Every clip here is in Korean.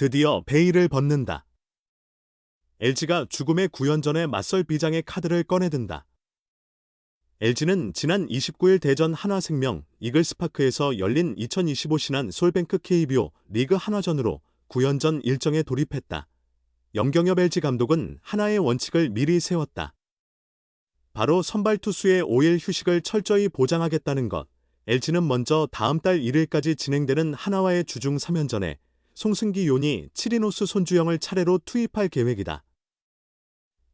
드디어 베일을 벗는다. LG가 죽음의 구연전에 맞설 비장의 카드를 꺼내든다. LG는 지난 29일 대전 한화생명 이글스파크에서 열린 2025 신한 솔뱅크 KBO 리그 한화전으로 구연전 일정에 돌입했다. 염경엽 LG 감독은 하나의 원칙을 미리 세웠다. 바로 선발 투수의 5일 휴식을 철저히 보장하겠다는 것. LG는 먼저 다음 달 1일까지 진행되는 하나와의 주중 3연전에 송승기 요니, 치리노스 손주영을 차례로 투입할 계획이다.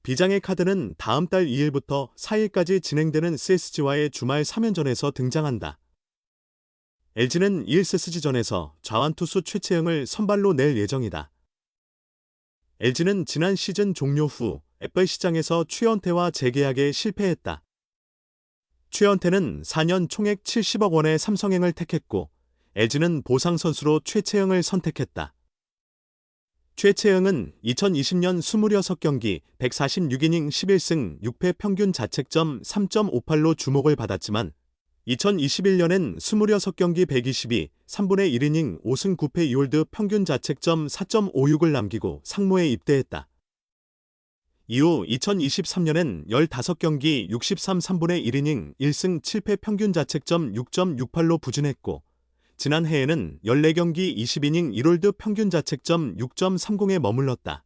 비장의 카드는 다음 달 2일부터 4일까지 진행되는 CSG와의 주말 3연전에서 등장한다. LG는 1세스지전에서 좌완투수 최채영을 선발로 낼 예정이다. LG는 지난 시즌 종료 후 애플 시장에서 최연태와 재계약에 실패했다. 최연태는 4년 총액 70억 원의 삼성행을 택했고 LG는 보상 선수로 최채영을 선택했다. 최채영은 2020년 26경기 146이닝 11승 6패 평균 자책점 3.58로 주목을 받았지만 2021년엔 26경기 122, 3분의 1이닝 5승 9패 2홀드 평균 자책점 4.56을 남기고 상무에 입대했다. 이후 2023년엔 15경기 63, 3분의 1이닝 1승 7패 평균 자책점 6.68로 부진했고 지난해에는 14경기 20이닝 1홀드 평균 자책점 6.30에 머물렀다.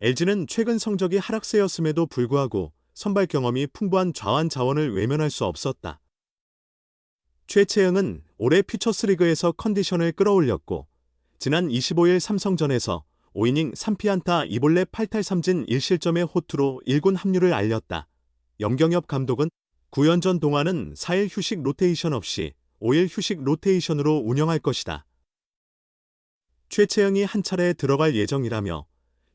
LG는 최근 성적이 하락세였음에도 불구하고 선발 경험이 풍부한 좌완 자원을 외면할 수 없었다. 최채영은 올해 퓨처스리그에서 컨디션을 끌어올렸고 지난 25일 삼성전에서 5이닝 3피안타 2볼넷 8탈 3진 1실점의 호투로 1군 합류를 알렸다. 염경엽 감독은 9연전 동안은 4일 휴식 로테이션 없이 5일 휴식 로테이션으로 운영할 것이다. 최채영이 한 차례 들어갈 예정이라며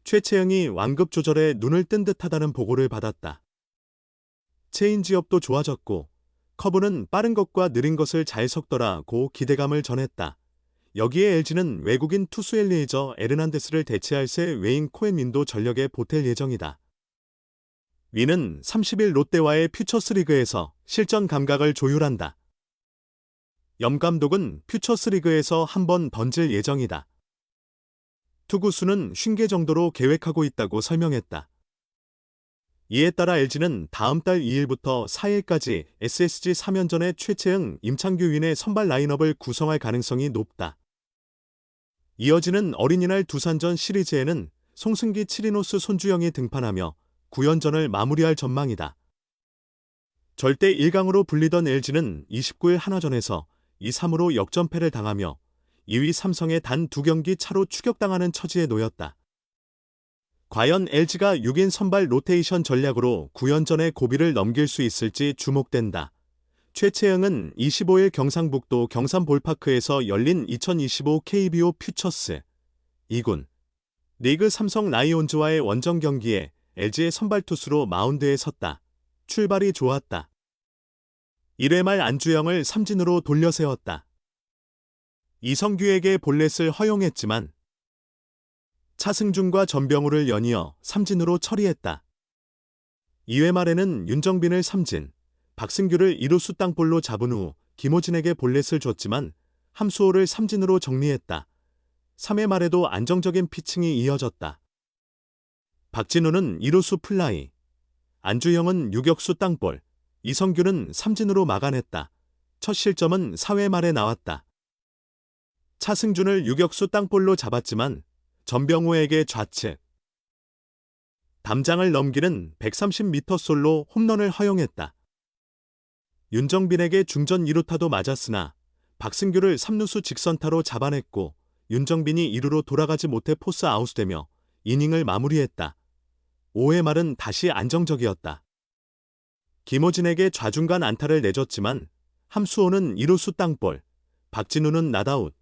최채영이 완급 조절에 눈을 뜬 듯하다는 보고를 받았다. 체인지업도 좋아졌고 커브는 빠른 것과 느린 것을 잘 섞더라고 기대감을 전했다. 여기에 LG는 외국인 투수 엘리에저 에르난데스를 대체할 새 웨인 코엔민도 전력에 보탤 예정이다. 위는 30일 롯데와의 퓨처스 리그에서 실전 감각을 조율한다. 염 감독은 퓨처스리그에서 한 번 던질 예정이다. 투구수는 50개 정도로 계획하고 있다고 설명했다. 이에 따라 LG는 다음 달 2일부터 4일까지 SSG 3연전의 최채응, 임창규 윈의 선발 라인업을 구성할 가능성이 높다. 이어지는 어린이날 두산전 시리즈에는 송승기 치리노스 손주영이 등판하며 9연전을 마무리할 전망이다. 절대 1강으로 불리던 LG는 29일 한화전에서 2-3으로 역전패를 당하며 2위 삼성에 단 두 경기 차로 추격당하는 처지에 놓였다. 과연 LG가 6인 선발 로테이션 전략으로 9연전의 고비를 넘길 수 있을지 주목된다. 최채영은 25일 경상북도 경산볼파크에서 열린 2025 KBO 퓨처스 2군 리그 삼성 라이온즈와의 원정 경기에 LG의 선발 투수로 마운드에 섰다. 출발이 좋았다. 1회 말 안주영을 삼진으로 돌려세웠다. 이성규에게 볼넷을 허용했지만 차승준과 전병우를 연이어 삼진으로 처리했다. 2회 말에는 윤정빈을 삼진, 박승규를 2루수 땅볼로 잡은 후 김호진에게 볼넷을 줬지만 함수호를 삼진으로 정리했다. 3회 말에도 안정적인 피칭이 이어졌다. 박진우는 2루수 플라이, 안주영은 유격수 땅볼, 이성규는 삼진으로 막아냈다. 첫 실점은 4회 말에 나왔다. 차승준을 유격수 땅볼로 잡았지만 전병우에게 좌측. 담장을 넘기는 130m 솔로 홈런을 허용했다. 윤정빈에게 중전 2루타도 맞았으나 박승규를 3루수 직선타로 잡아냈고 윤정빈이 2루로 돌아가지 못해 포스 아웃되며 이닝을 마무리했다. 5회 말은 다시 안정적이었다. 김호진에게 좌중간 안타를 내줬지만 함수호는 2루수 땅볼, 박진우는 나다웃,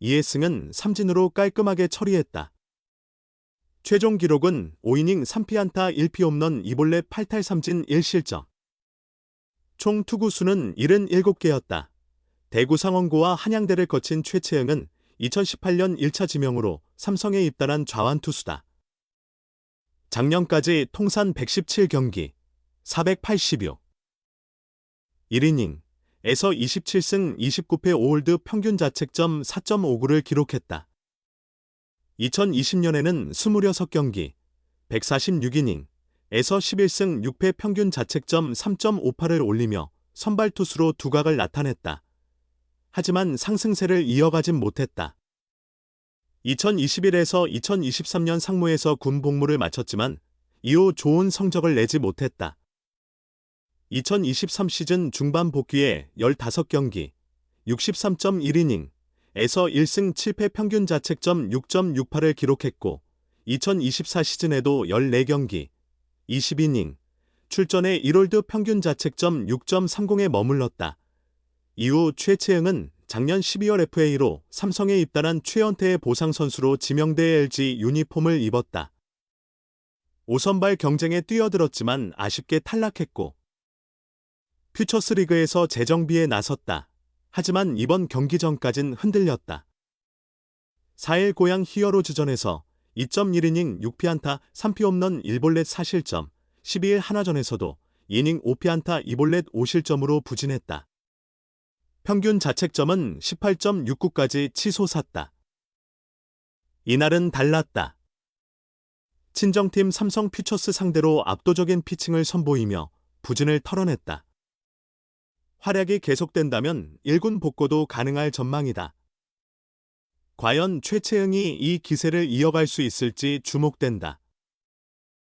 이해승은 삼진으로 깔끔하게 처리했다. 최종 기록은 5이닝 3피안타 1피 홈런 2볼넷 8탈 3진 1실점. 총 투구수는 77개였다. 대구 상원고와 한양대를 거친 최채영은 2018년 1차 지명으로 삼성에 입단한 좌완 투수다. 작년까지 통산 117경기, 480여. 1이닝, 에서 27승 29패 5홀드 평균 자책점 4.59를 기록했다. 2020년에는 26경기, 146이닝, 에서 11승 6패 평균 자책점 3.58을 올리며 선발 투수로 두각을 나타냈다. 하지만 상승세를 이어가진 못했다. 2021에서 2023년 상무에서 군 복무를 마쳤지만 이후 좋은 성적을 내지 못했다. 2023 시즌 중반 복귀에 15경기, 63.1이닝, 에서 1승 7패 평균 자책점 6.68을 기록했고 2024 시즌에도 14경기, 20이닝, 출전에 1홀드 평균 자책점 6.30에 머물렀다. 이후 최채영은 작년 12월 FA로 삼성에 입단한 최연태의 보상 선수로 지명돼 LG 유니폼을 입었다. 5선발 경쟁에 뛰어들었지만 아쉽게 탈락했고 퓨처스 리그에서 재정비에 나섰다. 하지만 이번 경기 전까진 흔들렸다. 4일 고양 히어로즈전에서 2.1이닝 6피안타 3피 홈런 1볼넷 4실점, 12일 하나전에서도 이닝 5피안타 2볼넷 5실점으로 부진했다. 평균 자책점은 18.69까지 치솟았다. 이날은 달랐다. 친정팀 삼성 퓨처스 상대로 압도적인 피칭을 선보이며 부진을 털어냈다. 활약이 계속된다면 1군 복고도 가능할 전망이다. 과연 최채영이 이 기세를 이어갈 수 있을지 주목된다.